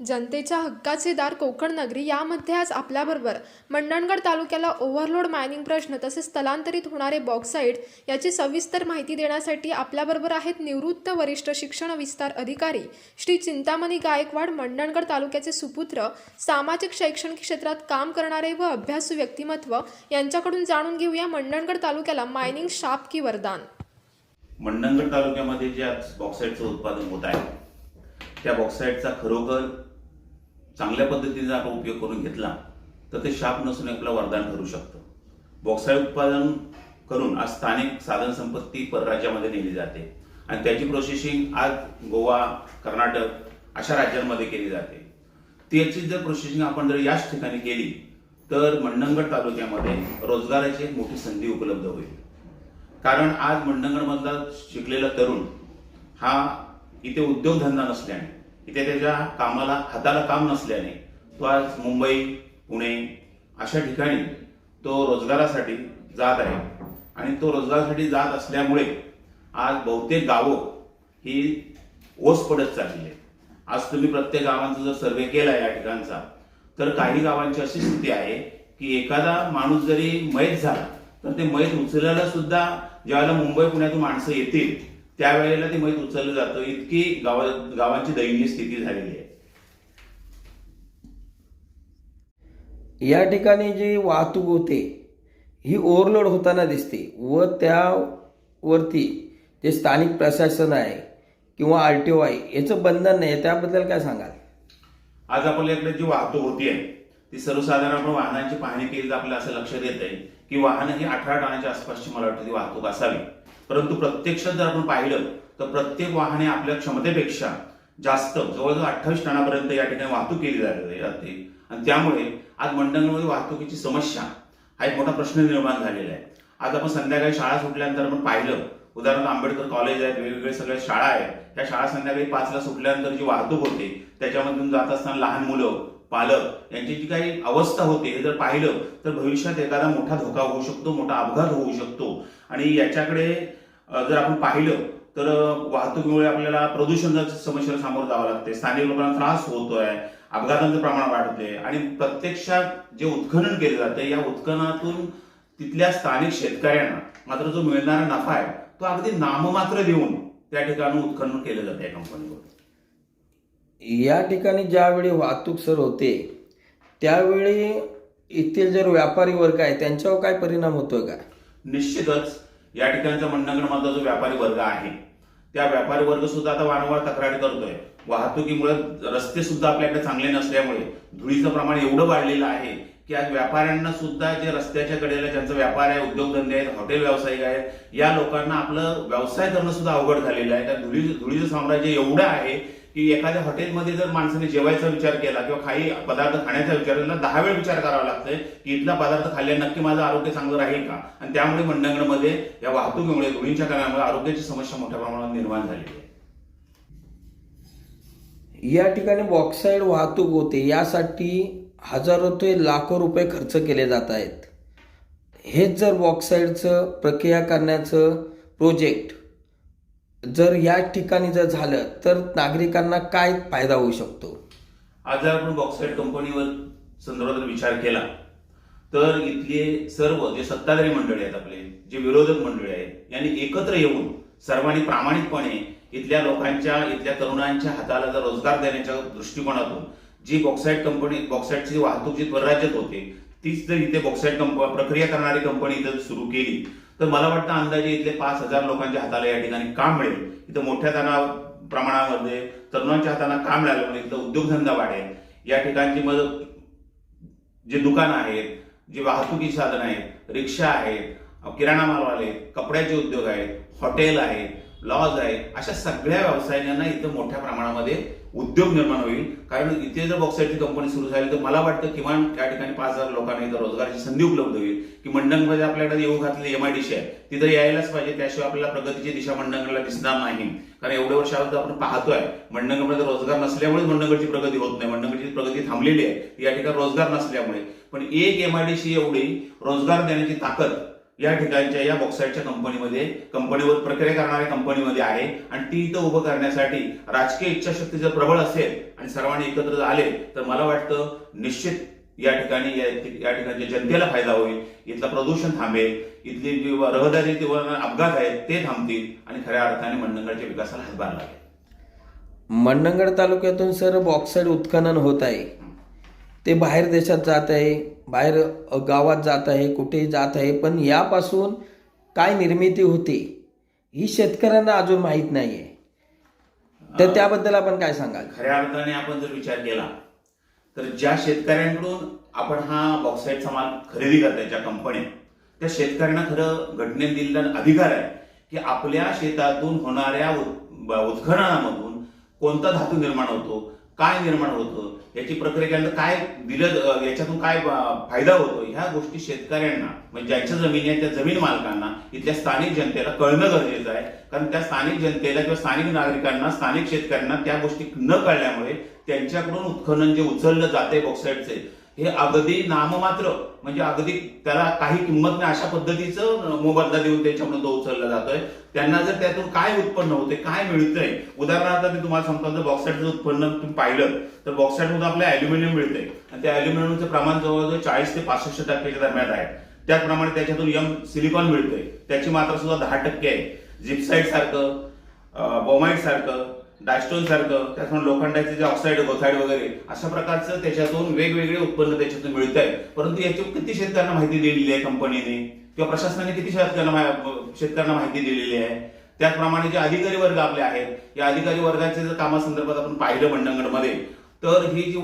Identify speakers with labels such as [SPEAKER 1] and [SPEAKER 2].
[SPEAKER 1] जनतेच्या हक्काचे दार कोकण नगरी यामध्ये आज आपल्याबरोबर. मंडणगड तालुक्याला ओव्हरलोड मायनिंग प्रश्न तसेच स्थलांतरित होणारे बॉक्साईट याची सविस्तर माहिती देण्यासाठी आपल्याबरोबर आहेत निवृत्त वरिष्ठ शिक्षण विस्तार अधिकारी श्री चिंतामणी गायकवाड मंडणगड तालुक्याचे सुपुत्र सामाजिक शैक्षणिक क्षेत्रात काम करणारे व अभ्यासू व्यक्तिमत्व यांच्याकडून जाणून घेऊया मंडणगड तालुक्याला मायनिंग शाप की वरदान.
[SPEAKER 2] मंडणगड तालुक्यामध्ये जे आज बॉक्साईडचं उत्पादन होत आहे त्या बॉक्साईडचा खरोखर चांगल्या पद्धतीने आपण उपयोग करून घेतला तर ते शाप नसून आपलं वरदान ठरू शकतं. बॉक्साईड उत्पादन करून आज स्थानिक साधन संपत्ती परराज्यामध्ये नेली जाते. आणि त्याची प्रोसेसिंग आज गोवा कर्नाटक अशा राज्यांमध्ये केली जाते. त्याची जर प्रोसेसिंग आपण जर याच ठिकाणी केली तर मंडणगड तालुक्यामध्ये रोजगाराची एक मोठी संधी उपलब्ध होईल. कारण आज मंडणगडमधला शिकलेला तरुण हा इथे उद्योगधंदा नसल्याने इथे त्याच्या कामाला हाताला काम नसल्याने तो आज मुंबई पुणे अशा ठिकाणी तो रोजगारासाठी जात आहे. आणि तो रोजगारासाठी जात असल्यामुळे आज बहुतेक गावं ही ओस पडत चालली आहे आज तुम्ही प्रत्येक गावांचा जर सर्वे केला या ठिकाणचा तर काही गावांची अशी स्थिती आहे की एखादा माणूस जरी मयत झाला तर ते मयत उचलायला सुद्धा ज्यावेळेला मुंबई पुण्यातून माणसं येतील त्यावेळेला ते मैत उचललं जातं. इतकी गावा गावांची दयनीय स्थिती झालेली आहे.
[SPEAKER 3] या ठिकाणी जी वाहतूक होते ही ओव्हरलोड होताना दिसते व त्यावरती जे स्थानिक प्रशासन आहे किंवा आर टी ओ आहे याचं बंधन नाही. त्याबद्दल काय सांगाल?
[SPEAKER 2] आज आपल्याकडे जी वाहतूक होती आहे ती सर्वसाधारण आपण वाहनांची पाहणी केली तर आपल्याला असं लक्षात येत आहे की वाहनं ही अठरा टनाच्या आसपासची मला वाटतं ती वाहतूक असावी. परंतु प्रत्यक्षात जर आपण पाहिलं तर प्रत्येक वाहने आपल्या क्षमतेपेक्षा जास्त जवळजवळ अठ्ठावीस टनापर्यंत या ठिकाणी वाहतूक केली जाते जाते. आणि त्यामुळे आज मंडळामध्ये वाहतुकीची समस्या हा एक मोठा प्रश्न निर्माण झालेला आहे. आज आपण संध्याकाळी शाळा सुटल्यानंतर आपण पाहिलं उदाहरणार्थ आंबेडकर कॉलेज आहेत वेगवेगळे सगळ्या शाळा आहेत. त्या शाळा संध्याकाळी पाचला सुटल्यानंतर जी वाहतूक होते त्याच्यामधून जात असताना लहान मुलं पालक यांची जी काही अवस्था होते हे जर पाहिलं तर भविष्यात एखादा मोठा धोका होऊ शकतो मोठा अपघात होऊ शकतो. आणि याच्याकडे जर आपण पाहिलं तर वाहतुकीमुळे आपल्याला प्रदूषणाच्या समस्येला सामोरं जावं लागते स्थानिक लोकांना त्रास होतोय अपघातांचं प्रमाण वाढतंय आणि प्रत्यक्षात जे उत्खनन केलं जातं या उत्खननातून तिथल्या स्थानिक शेतकऱ्यांना मात्र जो मिळणारा नफा आहे तो अगदी नाममात्र देऊन त्या ठिकाणी उत्खनन केलं जाते या कंपनीवर
[SPEAKER 3] या ठिकाणी ज्यावेळी वाहतूक सर होते त्यावेळी येथील जर व्यापारी वर्ग आहे त्यांच्यावर काय परिणाम होतोय का?
[SPEAKER 2] निश्चितच या ठिकाणचा मंडणगडमधला जो व्यापारी वर्ग आहे त्या व्यापारी वर्ग सुद्धा आता वारंवार तक्रारी करतोय. वाहतुकीमुळे रस्ते सुद्धा आपल्याकडे चांगले नसल्यामुळे धुळीचं प्रमाण एवढं वाढलेलं आहे की आज व्यापाऱ्यांना सुद्धा जे रस्त्याच्या कडेला ज्यांचा व्यापार आहे उद्योगधंदे आहेत हॉटेल व्यावसायिक आहेत या लोकांना आपलं व्यवसाय करणं सुद्धा अवघड झालेलं आहे. त्या धुळी धुळीचं साम्राज्य एवढं आहे की एखाद्या हॉटेलमध्ये जर माणसाने जेवायचा विचार केला किंवा काही पदार्थ खाण्याचा विचार केला दहा वेळ विचार करावा लागतोय की इथला पदार्थ खाल्ल्या नक्की माझं आरोग्य चांगलं राहील का? आणि त्यामुळे मंडणगडमध्ये या वाहतुकीमुळे धुळींच्या कारणामुळे आरोग्याची समस्या मोठ्या प्रमाणात निर्माण झाली आहे.
[SPEAKER 3] या ठिकाणी बॉक्साईड वाहतूक होते यासाठी हजारो ते लाखो रुपये खर्च केले जात आहेत. हेच जर बॉक्साईडचं प्रक्रिया करण्याचं प्रोजेक्ट जर या ठिकाणी जर झालं तर नागरिकांना काय फायदा होऊ शकतो?
[SPEAKER 2] आज जर आपण बॉक्साईट कंपनीवर संदर्भात विचार केला तर इथले सर्व जे सत्ताधारी मंडळी आहेत आपले जे विरोधक मंडळी आहेत यांनी एकत्र येऊन सर्वांनी प्रामाणिकपणे इथल्या लोकांच्या इथल्या तरुणांच्या हाताला जर रोजगार देण्याच्या दृष्टिकोनातून जी बॉक्साईट कंपनी बॉक्साईटची वाहतूक जी परराज्यात होते तीच जर इथे बॉक्साईट कंप प्रक्रिया करणारी कंपनी जर सुरू केली तर मला वाटतं अंदाजे इथले पाच हजार लोकांच्या हाताला या ठिकाणी काम मिळेल. इथं मोठ्या त्यांना प्रमाणामध्ये तरुणांच्या हाताला काम मिळाल्यामुळे इथं उद्योगधंदा वाढेल. या ठिकाणची मग जे दुकान आहेत जे वाहतुकी साधन आहेत रिक्षा आहेत किराणा मालवाले कपड्याचे उद्योग आहेत हॉटेल आहेत लॉज आहे अशा सगळ्या व्यवसायांना इथं मोठ्या प्रमाणामध्ये उद्योग निर्माण होईल. कारण इथे जर बॉक्साईटची कंपनी सुरू झाली तर मला वाटतं किमान त्या ठिकाणी पाच हजार लोकांना इथं रोजगाराची संधी उपलब्ध होईल. की मंडणमध्ये आपल्याकडे येऊ घातली एमआयडीसी आहे तिथं यायलाच पाहिजे. त्याशिवाय आपल्याला प्रगतीची दिशा मंडणगडला दिसणार नाही. कारण एवढ्या वर्षावर आपण पाहतोय मंडणगडमध्ये रोजगार नसल्यामुळे मंडणगडची प्रगती होत नाही. मंडणगडची प्रगती थांबलेली आहे. या ठिकाणी रोजगार नसल्यामुळे. पण एक एमआयडीसी एवढी रोजगार देण्याची ताकद या ठिकाणच्या या बॉक्साईटच्या कंपनीमध्ये कंपनीवर प्रक्रिया करणाऱ्या कंपनीमध्ये आहे. आणि ती इथं उभं करण्यासाठी राजकीय इच्छाशक्ती जर प्रबळ असेल आणि सर्वांनी एकत्र आले तर मला वाटतं निश्चित या ठिकाणी या ठिकाणच्या जनतेला फायदा होईल. इथलं प्रदूषण थांबेल. इथली जी रहदारी जी अपघात आहेत ते थांबतील. आणि खऱ्या अर्थाने मंडणगडच्या विकासाला हातभार लागेल.
[SPEAKER 3] मंडणगड तालुक्यातून सर बॉक्साईड उत्खनन होत आहे. ते बाहेर देशात जात आहे बाहेर गावात जात आहे कुठेही जात आहे पण यापासून काय निर्मिती होते ही शेतकऱ्यांना अजून माहीत नाही आहे तर त्याबद्दल आपण काय सांगाल?
[SPEAKER 2] खऱ्या अर्थाने आपण जर विचार केला तर ज्या शेतकऱ्यांकडून आपण हा बॉक्साईटचा माल खरेदी करताय ज्या कंपन्या त्या शेतकऱ्यांना खरं घटनेत दिलेला अधिकार आहे की आपल्या शेतातून होणाऱ्या उत्खननामधून कोणता धातू निर्माण होतो काय निर्माण होतं याची प्रक्रिया केल्यानंतर काय दिलं याच्यातून काय फायदा होतो ह्या गोष्टी शेतकऱ्यांना म्हणजे ज्यांच्या जमिनी आहेत त्या जमीन मालकांना इथल्या स्थानिक जनतेला कळणं गरजेचं आहे. कारण त्या स्थानिक जनतेला किंवा स्थानिक नागरिकांना स्थानिक शेतकऱ्यांना त्या गोष्टी न कळल्यामुळे त्यांच्याकडून उत्खनन जे उचललं जाते बॉक्साईडचे हे अगदी नाममात्र म्हणजे अगदी त्याला काही किंमत नाही अशा पद्धतीचं मोबदला देऊन त्याच्यामुळे तो उचलला जातोय. त्यांना जर त्यातून काय उत्पन्न होते काय मिळतंय? उदाहरणार्थ मी तुम्हाला सांगतो जर बॉक्साईडचं उत्पन्न तुम्ही पाहिलं तर बॉक्साईडमधून आपल्याला अॅल्युमिनियम मिळतंय. आणि त्या अॅल्युमिनियमचं प्रमाण जवळजवळ चाळीस ते पासष्ट टक्क्याच्या दरम्यान आहे. त्याचप्रमाणे त्याच्यातून यम सिलिकॉन मिळतंय. त्याची मात्रा सुद्धा दहा टक्के आहे. जिप्साईट सारखं बोमाईड सारखं डायस्टोन सारखं त्याचप्रमाणे लोखंडाचे जे ऑक्साईड गोथाईड वगैरे अशा प्रकारचं त्याच्यातून वेगवेगळे उत्पन्न त्याच्यातून मिळत आहे परंतु याची किती शेतकऱ्यांना माहिती दिलेली आहे कंपनीने किंवा प्रशासनाने किती शेतकऱ्यांना शेतकऱ्यांना माहिती दिलेली आहे? त्याचप्रमाणे जे अधिकारी वर्ग आपले आहेत या अधिकारी वर्गाचे जर कामासंदर्भात आपण पाहिलं मंडणगडमध्ये तर ही जी